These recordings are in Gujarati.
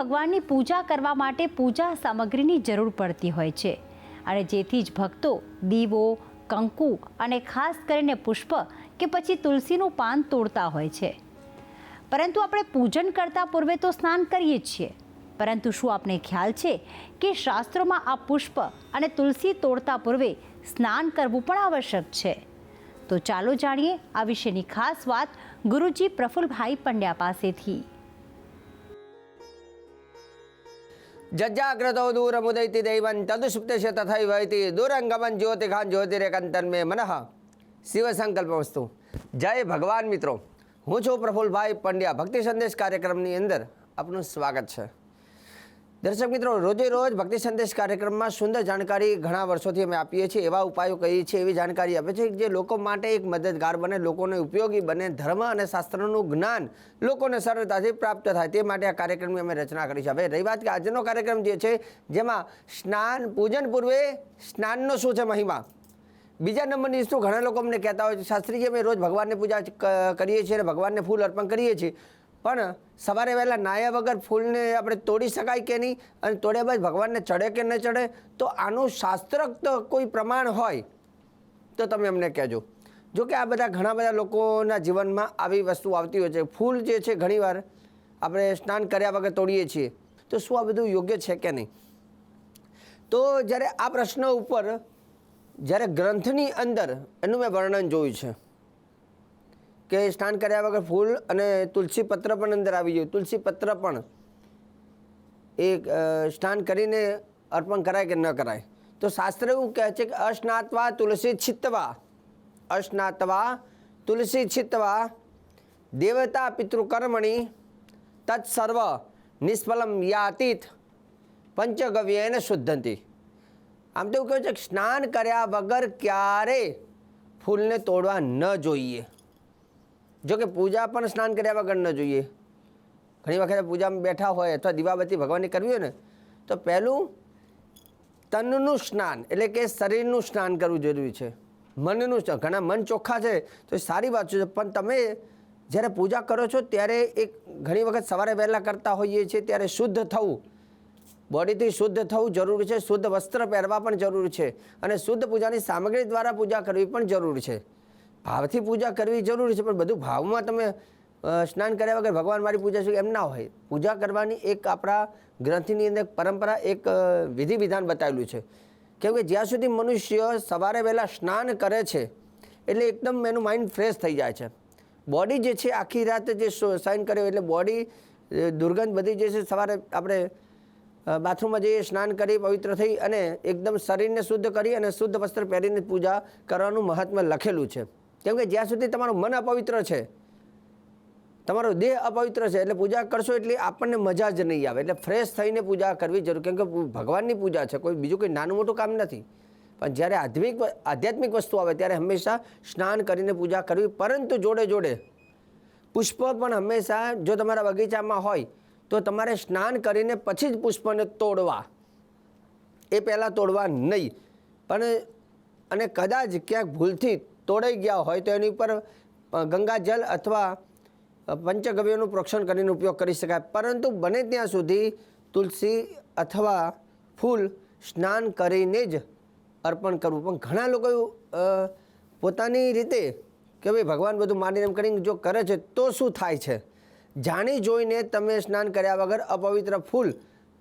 ભગવાનની પૂજા કરવા માટે પૂજા સામગ્રીની જરૂર પડતી હોય છે. અને જેથી જ ભક્તો દીવો, કંકુ અને ખાસ કરીને પુષ્પ કે પછી તુલસીનું પાન તોડતા હોય છે. પરંતુ આપણે પૂજન કરતા પૂર્વે તો સ્નાન કરીએ છીએ. પરંતુ શું આપણે ખ્યાલ છે કે શાસ્ત્રોમાં આ પુષ્પ અને તુલસી તોડતા પૂર્વે સ્નાન કરવું પણ આવશ્યક છે? તો ચાલો જાણીએ આ વિશેની ખાસ વાત ગુરુજી પ્રફુલભાઈ પંડ્યા પાસેથી. જજ્જાગ્રતો દૂરમુદૈતિ દૈવં તદુસુપ્તસ્ય દુરંગમન દૂરંગમન જ્યોતિરેકન તન્મે મનઃ શિવ સંકલ્પ વસ્તુ જય ભગવાન મિત્રો હું છું પ્રફુલભાઈ પંડ્યા ભક્તિ સંદેશ કાર્યક્રમની અંદર આપનું સ્વાગત છે દર્શક મિત્રો, રોજે રોજ ભક્તિ સંદેશ કાર્યક્રમમાં સુંદર જાણકારી ઘણા વર્ષોથી અમે આપીએ છીએ. એવા ઉપાયો કહીએ છીએ, એવી જાણકારી આપે છે જે લોકો માટે એક મદદગાર બને, લોકોને ઉપયોગી બને, ધર્મ અને શાસ્ત્રનું જ્ઞાન લોકોને સરળતાથી પ્રાપ્ત થાય તે માટે આ કાર્યક્રમની અમે રચના કરી છે. હવે રહી વાત કે આજનો કાર્યક્રમ જે છે, જેમાં સ્નાન, પૂજન પૂર્વે સ્નાનનો શું છે મહિમા? બીજા નંબરની વસ્તુ ઘણા લોકો અમને કહેતા હોય છે, શાસ્ત્રીજી, અમે રોજ ભગવાનની પૂજા કરીએ છીએ અને ભગવાનને ફૂલ અર્પણ કરીએ છીએ. પણ સવારે વહેલા નાયા વગર ફૂલને આપણે તોડી શકાય કે નહીં અને તોડ્યા બાદ ભગવાનને ચડે કે ન ચડે, તો આનું શાસ્ત્રોક્ત કોઈ પ્રમાણ હોય, તો તમે અમને કહેજો. જો કે આ બધા ઘણા બધા લોકોના જીવનમાં આવી વસ્તુ આવતી હોય છે. ફૂલ જે છે ઘણીવાર આપણે સ્નાન કર્યા વગર તોડીએ છીએ, તો શું આ બધું યોગ્ય છે કે નહીં? તો જ્યારે આ પ્રશ્ન ઉપર જ્યારે ગ્રંથની અંદર, એનું મેં વર્ણન જોયું છે. કે સ્નાન કર્યા વગર ફૂલ અને તુલસી પત્ર પણ અંદર આવી ગયું. તુલસી પત્ર પણ એ સ્નાન કરીને અર્પણ કરાય કે ન કરાય? તો શાસ્ત્ર એવું કહે છે કે અસ્નાતવા તુલસી છિત્તવા. અસ્નાતવા તુલસી છિત્તવા દેવતા પિતૃકર્મણી તત્સર્વ નિષ્ફલમ યાતીત પંચગવ્યેન શુદ્ધંતી. આમ તો એવું કહ્યું છે સ્નાન કર્યા વગર ક્યારે ફૂલને તોડવા ન જોઈએ? જો કે પૂજા પણ સ્નાન કર્યા વગર ન જોઈએ. ઘણી વખત પૂજામાં બેઠા હોય અથવા દીવાબત્તી ભગવાનની કરવી હોય ને, તો પહેલું તનનું સ્નાન, એટલે કે શરીરનું સ્નાન કરવું જરૂરી છે. મનનું ઘણા મન ચોખ્ખા છે, તો એ સારી વાત છે. પણ તમે જ્યારે પૂજા કરો છો, ત્યારે એક ઘણી વખત સવારે વહેલા કરતા હોઈએ છીએ, ત્યારે શુદ્ધ થવું. બોડીથી શુદ્ધ થવું જરૂરી છે. શુદ્ધ વસ્ત્ર પહેરવા પણ જરૂરી છે. અને શુદ્ધ પૂજાની સામગ્રી દ્વારા પૂજા કરવી પણ જરૂરી છે. ભાવથી પૂજા કરવી જરૂરી છે, પણ બધું ભાવમાં તમે સ્નાન કર્યા વગર ભગવાન મારી પૂજા શું એમ ના હોય. પૂજા કરવાની એક આપણા ગ્રંથિની અંદર પરંપરા, એક વિધિ વિધાન બતાવેલું છે. કેમ કે જ્યાં સુધી મનુષ્ય સવારે વહેલા સ્નાન કરે છે, એટલે એકદમ એનું માઇન્ડ ફ્રેશ થઈ જાય છે. બોડી જે છે, આખી રાત જે સાઇન કર્યો એટલે બોડી દુર્ગંધ બધી જે છે, સવારે આપણે બાથરૂમમાં જઈએ, સ્નાન કરી પવિત્ર થઈ અને એકદમ શરીરને શુદ્ધ કરી અને શુદ્ધ વસ્ત્ર પહેરીને પૂજા કરવાનું મહાત્મ્ય લખેલું છે. કેમ કે જ્યાં સુધી તમારું મન અપવિત્ર છે, તમારો દેહ અપવિત્ર છે, એટલે પૂજા કરશો એટલે આપણને મજા જ નહીં આવે. એટલે ફ્રેશ થઈને પૂજા કરવી જરૂર. કેમ કે ભગવાનની પૂજા છે, કોઈ બીજું કોઈ નાનું મોટું કામ નથી. પણ જ્યારે આધ્યાત્મિક આધ્યાત્મિક વસ્તુ આવે, ત્યારે હંમેશા સ્નાન કરીને પૂજા કરવી, પરંતુ જોડે જોડે પુષ્પ પણ હંમેશા જો તમારા બગીચામાં હોય, તો તમારે સ્નાન કરીને પછી જ પુષ્પને તોડવા. એ પહેલાં તોડવા નહીં. પણ અને કદાચ ક્યાંક ભૂલથી તોડાઈ ગયા હોય તો એની ઉપર ગંગાજલ અથવા પંચગવ્યનું પ્રોક્ષણ કરીને ઉપયોગ કરી શકાય. પરંતુ બને ત્યાં સુધી તુલસી અથવા ફૂલ સ્નાન કરીને જ અર્પણ કરવું. પણ ઘણા લોકો પોતાની રીતે કે ભાઈ ભગવાન બધું માની એમ કરીને જો કરે છે તો શું થાય છે? જાણી જોઈને તમે સ્નાન કર્યા વગર અપવિત્ર ફૂલ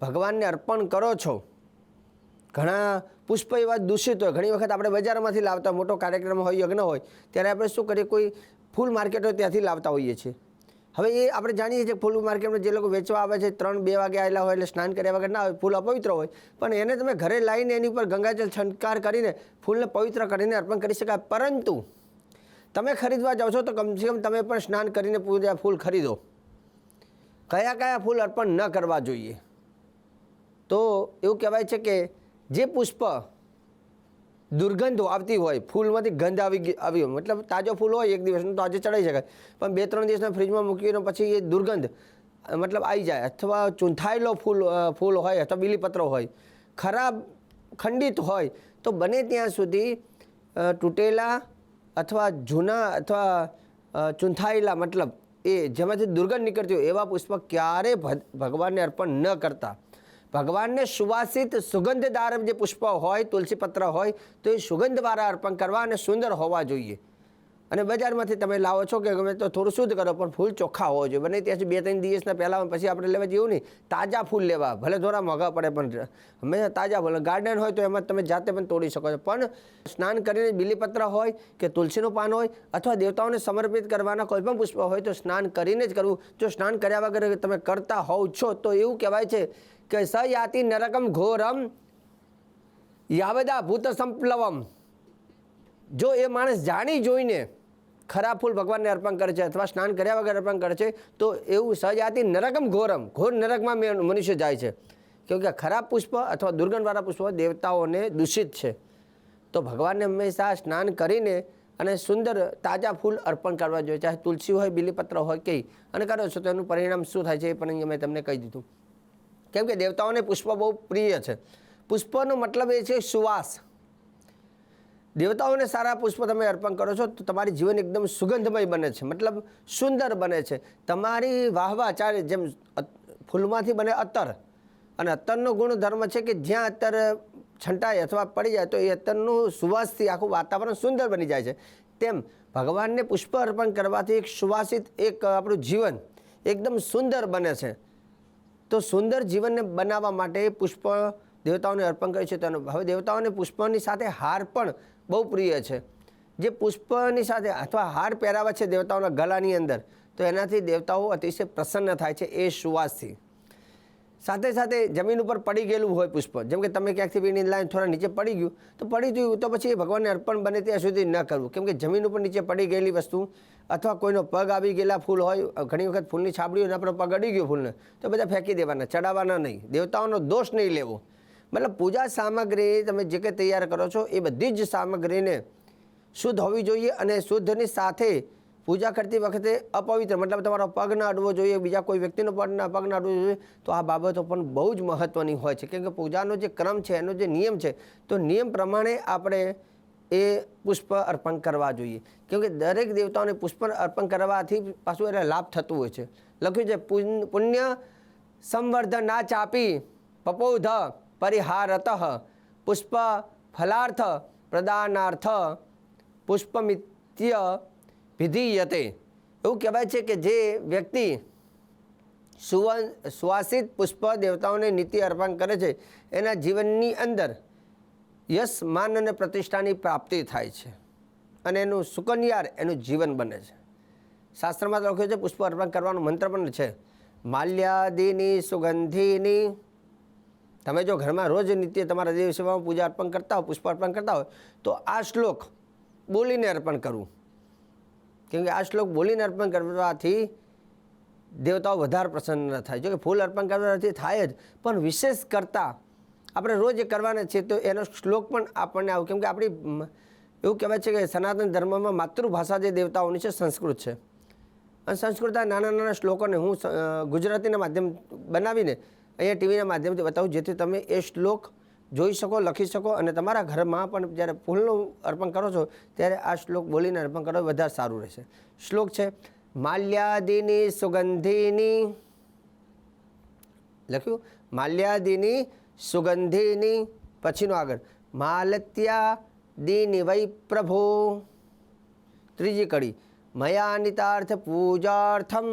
ભગવાનને અર્પણ કરો છો. ઘણા પુષ્પ એવા દૂષિત હોય. ઘણી વખત આપણે બજારમાંથી લાવતા મોટો કાર્યક્રમ હોય, યજ્ઞ હોય, ત્યારે આપણે શું કરીએ? કોઈ ફૂલ માર્કેટ હોય ત્યાંથી લાવતા હોઈએ છીએ. હવે એ આપણે જાણીએ છીએ ફૂલ માર્કેટમાં જે લોકો વેચવા આવે છે, ત્રણ બે વાગે આવેલા હોય એટલે સ્નાન કર્યા વગર ના હોય, ફૂલ અપવિત્ર હોય. પણ એને તમે ઘરે લાવીને એની ઉપર ગંગાજળ છંટકાર કરીને ફૂલને પવિત્ર કરીને અર્પણ કરી શકાય. પરંતુ તમે ખરીદવા જાઓ છો તો કમસે કમ તમે પણ સ્નાન કરીને પૂજા ફૂલ ખરીદો. કયા કયા ફૂલ અર્પણ ન કરવા જોઈએ? તો એવું કહેવાય છે કે જે પુષ્પ દુર્ગંધ આવતી હોય, ફૂલમાંથી ગંધ આવી આવી હોય, મતલબ તાજો ફૂલ હોય, એક દિવસનું તો આજે ચડાઈ શકાય. પણ બે ત્રણ દિવસના ફ્રીજમાં મૂકીને પછી એ દુર્ગંધ, મતલબ આવી જાય. અથવા ચૂંથાયેલો ફૂલ ફૂલ હોય અથવા બીલીપત્ર હોય, ખરાબ, ખંડિત હોય, તો બને ત્યાં સુધી તૂટેલા અથવા જૂના અથવા ચૂંથાયેલા, મતલબ એ જેમાંથી દુર્ગંધ નીકળતી હોય, એવા પુષ્પ ક્યારે ભગવાનને અર્પણ ન કરતા. ભગવાનને સુવાસિત સુગંધદાર જે પુષ્પ હોય તુલસી પત્ર હોય, તો એ સુગંધવાળા અર્પણ કરવા અને સુંદર હોવા જોઈએ. અને બજારમાંથી તમે લાવો છો કે ગમે તો થોડું શુદ્ધ કરો, પણ ફૂલ ચોખ્ખા હોવા જોઈએ. બને ત્યાં બે ત્રણ દિવસના પહેલાં પછી આપણે લેવા જેવું નહીં. તાજા ફૂલ લેવા. ભલે થોડા મોંઘા પડે, પણ હંમેશા તાજા ફૂલ. ગાર્ડન હોય તો એમાં તમે જાતે પણ તોડી શકો છો. પણ સ્નાન કરીને બીલીપત્ર હોય કે તુલસીનું પાન હોય, અથવા દેવતાઓને સમર્પિત કરવાના કોઈ પણ પુષ્પ હોય, તો સ્નાન કરીને જ કરવું. જો સ્નાન કર્યા વગર તમે કરતા હોવ છો, તો એવું કહેવાય છે કે સયાતિ યાતિ નરકમ ઘોરમ યાવદા ભૂત સંપ્લવમ જો એ માણસ જાણી જોઈને ખરાબ ફૂલ ભગવાનને અર્પણ કરે છે અથવા સ્નાન કર્યા વગર અર્પણ કરે છે તો એવું સજાતિ નરકમ ઘોરમ ઘોર નરકમાં મનુષ્ય જાય છે કેમકે ખરાબ પુષ્પ અથવા દુર્ગંધવાળા પુષ્પ દેવતાઓને દૂષિત છે। તો ભગવાનને હંમેશા સ્નાન કરીને અને સુંદર તાજા ફૂલ અર્પણ કરવા જોઈએ, ચાહે તુલસી હોય, બીલીપત્ર હોય, કંઈ અને કરો છો તો એનું પરિણામ શું થાય છે એ પણ મેં તમને કહી દીધું। કેમ કે દેવતાઓને પુષ્પ બહુ પ્રિય છે. પુષ્પનો મતલબ એ છે સુવાસ. દેવતાઓને સારા પુષ્પ તમે અર્પણ કરો છો તો તમારી જીવન એકદમ સુગંધમય બને છે. મતલબ સુંદર બને છે. તમારી વાહવા ચારે જેમ ફૂલમાંથી બને અત્તર અને અત્તરનો ગુણધર્મ છે કે જ્યાં અત્તર છંટાય અથવા પડી જાય તો એ અત્તરનું સુવાસથી આખું વાતાવરણ સુંદર બની જાય છે. તેમ ભગવાનને પુષ્પ અર્પણ કરવાથી એક સુવાસિત એક આપણું જીવન એકદમ સુંદર બને છે. તો સુંદર જીવનને બનાવવા માટે પુષ્પ દેવતાઓને અર્પણ કરે છે. તેનો હવે દેવતાઓને પુષ્પની સાથે હાર પણ બહુ પ્રિય છે. જે પુષ્પની સાથે અથવા હાર પહેરાવે છે દેવતાઓના ગળાની અંદર, તો એનાથી દેવતાઓ અતિશય પ્રસન્ન થાય છે. એ સુવાસથી સાથે સાથે જમીન ઉપર પડી ગયેલું હોય પુષ્પ. જેમ કે તમે ક્યાંકથી વીણી લાઈન થોડા નીચે પડી ગયું, તો પડી ગયું, તો પછી એ ભગવાનને અર્પણ બને ત્યાં સુધી ન કરવું. કેમ કે જમીન ઉપર નીચે પડી ગયેલી વસ્તુ, અથવા કોઈનો પગ આવી ગયેલા ફૂલ હોય, ઘણી વખત ફૂલની છાબડી હોય આપણો પગ અડી ગયો ફૂલને, તો બધા ફેંકી દેવાના, ચડાવવાના નહીં. દેવતાઓનો દોષ નહીં લેવો. મતલબ પૂજા સામગ્રી તમે જે કંઈ તૈયાર કરો છો, એ બધી જ સામગ્રીને શુદ્ધ હોવી જોઈએ અને શુદ્ધની સાથે પૂજા કરતી વખતે અપવિત્ર, મતલબ તમારો પગ ના અડવો જોઈએ, બીજા કોઈ વ્યક્તિનો પણ ના પગ અડવો જોઈએ, તો આ બાબતો પણ બહુ જ મહત્ત્વની હોય છે. કેમ કે પૂજાનો જે ક્રમ છે, એનો જે નિયમ છે, તો નિયમ પ્રમાણે આપણે એ પુષ્પ અર્પણ કરવા જોઈએ. કેમકે દરેક દેવતાઓને પુષ્પ અર્પણ કરવાથી પાછું એને લાભ થતું હોય છે. લખ્યું છે પુણ્ય સંવર્ધના ચાપી પપૌધ પરિહારત, પુષ્પ ફલાર્થ પ્રદાનાર્થ પુષ્પમિત્ય વિધીયતે એવું કહેવાય છે કે જે વ્યક્તિ સુવન, સુવાસિત પુષ્પ દેવતાઓને નીતિ અર્પણ કરે છે, એના જીવનની અંદર યશ માન અને પ્રતિષ્ઠાની પ્રાપ્તિ થાય છે. અને એનું સુકન્યાર એનું જીવન બને છે. શાસ્ત્રમાં તો લખ્યું છે, પુષ્પ અર્પણ કરવાનો મંત્ર પણ છે. માલ્યાદિની સુગંધિની. તમે જો ઘરમાં રોજ નિત્ય તમારા દેવ સેવામાં પૂજા અર્પણ કરતા હો, પુષ્પ અર્પણ કરતા હો, તો આ શ્લોક બોલીને અર્પણ કરવું. કેમ કે આ શ્લોક બોલીને અર્પણ કરવાથી દેવતાઓ વધારે પ્રસન્ન થાય. જો કે ફૂલ અર્પણ કરવાથી થાય જ, પણ વિશેષ કરતાં આપણે રોજ એ કરવાના છીએ તો એનો શ્લોક પણ આપણને આવું, કેમકે આપણી એવું કહેવાય છે કે સનાતન ધર્મમાં માતૃભાષા જે દેવતાઓની છે, સંસ્કૃત છે. અને સંસ્કૃતના નાના નાના શ્લોકોને હું ગુજરાતીના માધ્યમ બનાવીને અહીંયા ટીવીના માધ્યમથી બતાવું, જેથી તમે એ શ્લોક જોઈ શકો, લખી શકો અને તમારા ઘરમાં પણ જ્યારે ફૂલનું અર્પણ કરો છો, ત્યારે આ શ્લોક બોલીને અર્પણ કરો વધારે સારું રહેશે. શ્લોક છે, માલ્યાદિની સુગંધિની લખ્યું, માલ્યાદિની સુગંધિની પછીનો આગળ માલત્યા દિની વૈ પ્રભો ત્રીજી કડી મયાનિતાર્થ પૂજાર્થમ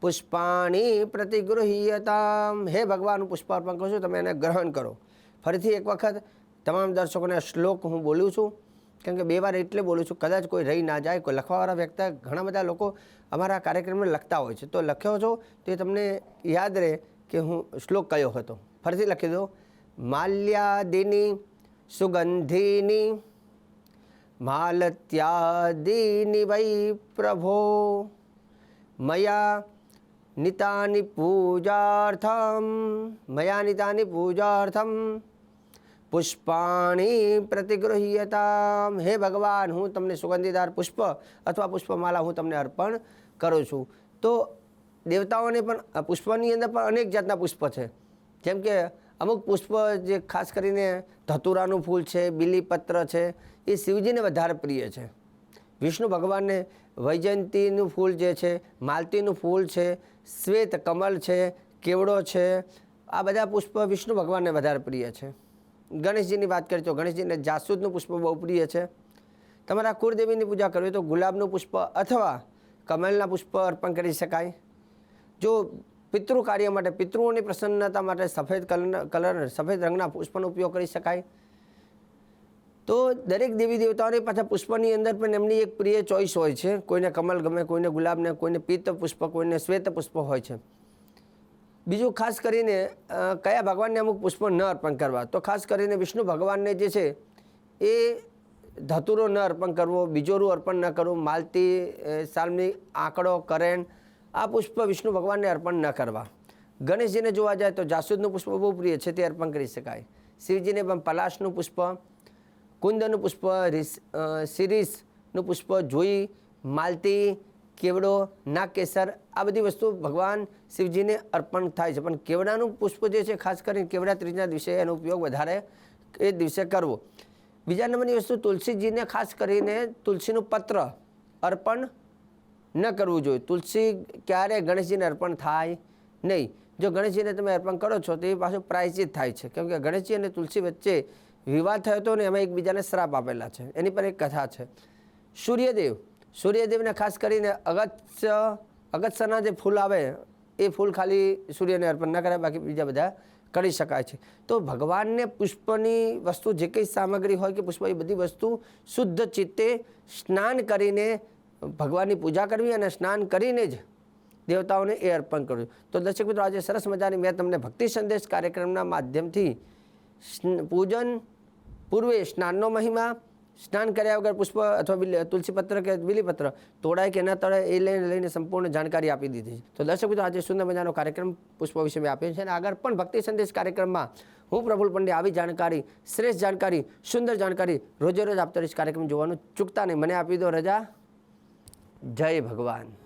પુષ્પાણી પ્રતિગૃહ્યતામ. હે ભગવાન પુષ્પાર્પણ કરું છું, તમે એને ગ્રહણ કરો. ફરીથી એક વખત તમામ દર્શકોને શ્લોક હું બોલું છું. કેમ કે બે વાર એટલે બોલું છું, કદાચ કોઈ રહી ના જાય, કોઈ લખવાવાળા વ્યક્તિ, ઘણા બધા લોકો અમારા કાર્યક્રમને લખતા હોય છે. તો લખ્યો છો, તો એ તમને યાદ રહે કે હું શ્લોક કયો હતો. ફરીથી લખી દો. માલ્યાદિની સુગંધિની, માલત્યાદિની વૈ પ્રભો મયા નિતાની પૂજાર્થમ મયા નિતાની પૂજાર્થમ પુષ્પાણી પ્રતિગૃહ્યતા હે ભગવાન હું તમને સુગંધીદાર પુષ્પ અથવા પુષ્પમાલા હું તમને અર્પણ કરું છું. તો દેવતાઓને પણ પુષ્પની અંદર પણ અનેક જાતના પુષ્પ છે. જેમ કે અમુક પુષ્પ જે ખાસ કરીને ધતુરાનું ફૂલ છે, બીલીપત્ર છે, એ શિવજીને વધારે પ્રિય છે. વિષ્ણુ ભગવાનને વૈજયંતીનું ફૂલ જે છે, માલતીનું ફૂલ છે, શ્વેત કમલ છે, કેવડો છે, આ બધા પુષ્પ વિષ્ણુ ભગવાનને વધારે પ્રિય છે. ગણેશજીની વાત કરીએ તો ગણેશજીને જાસૂદનું પુષ્પ બહુ પ્રિય છે. તમારા કુળદેવીની પૂજા કરવી તો ગુલાબનું પુષ્પ અથવા કમલના પુષ્પ અર્પણ કરી શકાય. જો પિતૃ કાર્ય માટે, પિતૃઓની પ્રસન્નતા માટે સફેદ કલર કલર, સફેદ રંગના પુષ્પનો ઉપયોગ કરી શકાય. તો દરેક દેવી દેવતાઓની પાછા પુષ્પની અંદર પણ એમની એક પ્રિય ચોઈસ હોય છે. કોઈને કમલ ગમે કોઈને ગુલાબને કોઈને પિત્ત પુષ્પ કોઈને શ્વેત પુષ્પ હોય છે. બીજું ખાસ કરીને કયા ભગવાનને અમુક પુષ્પ ન અર્પણ કરવા? તો ખાસ કરીને વિષ્ણુ ભગવાનને જે છે એ ધતુરો ન અર્પણ કરવો બીજોરું અર્પણ ન કરવું માલતી અ, સાલની આંકડો કરેણ આ પુષ્પ વિષ્ણુ ભગવાનને અર્પણ ન કરવા. ગણેશજીને જોવા જાય તો જાસૂદનું પુષ્પ બહુ પ્રિય છે તે અર્પણ કરી શકાય. શિવજીને પણ પલાશનું પુષ્પ કુંદનું પુષ્પ શિરીષનું પુષ્પ, જોઈ, માલતી, કેવડો, નાગકેસર, આ બધી વસ્તુ ભગવાન શિવજીને અર્પણ થાય છે. પણ કેવડાનું પુષ્પ જે છે, ખાસ કરીને કેવડા ત્રીજના દિવસે એનો ઉપયોગ વધારે એ દિવસે કરવો. બીજા નંબરની વસ્તુ, તુલસીજીને ખાસ કરીને તુલસીનું પત્ર અર્પણ ન કરવું જોઈએ. તુલસી ક્યારે ગણેશજીને અર્પણ થાય નહીં. જો ગણેશજીને તમે અર્પણ કરો છો તો એ પાછું પ્રાયશ્ચિત થાય છે. કેમ કે ગણેશજી અને તુલસી વચ્ચે વિવાદ થયો હતો ને એમાં એકબીજાને શ્રાપ આપેલા છે. એની પર એક કથા છે. સૂર્યદેવ, સૂર્યદેવને ખાસ કરીને અગત્ય, અગત્યના જે ફૂલ આવે, એ ફૂલ ખાલી સૂર્યને અર્પણ ન કરાય બાકી બીજા બધા કરી શકાય છે. તો ભગવાનને પુષ્પની વસ્તુ જે કંઈ સામગ્રી હોય કે પુષ્પ, એ બધી વસ્તુ શુદ્ધ ચિત્તે સ્નાન કરીને ભગવાનની પૂજા કરવી અને સ્નાન કરીને જ દેવતાઓને એ અર્પણ કરવું. તો દર્શક મિત્રો, આજે સરસ મજાની મેં તમને ભક્તિ સંદેશ કાર્યક્રમના માધ્યમથી પૂજન પૂર્વે સ્નાનનો મહિમા, સ્નાન કર્યા વગર પુષ્પ અથવા તુલસીપત્ર કે બિલીપત્ર તોડાય કે ન તોડાય એ લઈને લઈને સંપૂર્ણ જાણકારી આપી દીધી છે. તો દર્શક મિત્રો, આજે સુંદર મજાનો કાર્યક્રમ પુષ્પ વિશે મેં આપ્યો છે અને આગળ પણ ભક્તિ સંદેશ કાર્યક્રમમાં હું પ્રફુલ પંડ્યા આવી જાણકારી, શ્રેષ્ઠ જાણકારી, સુંદર જાણકારી રોજે રોજ આપતો રહીશ કાર્યક્રમ જોવાનું ચૂકતા નહીં. મને આપી દો રજા. જય ભગવાન.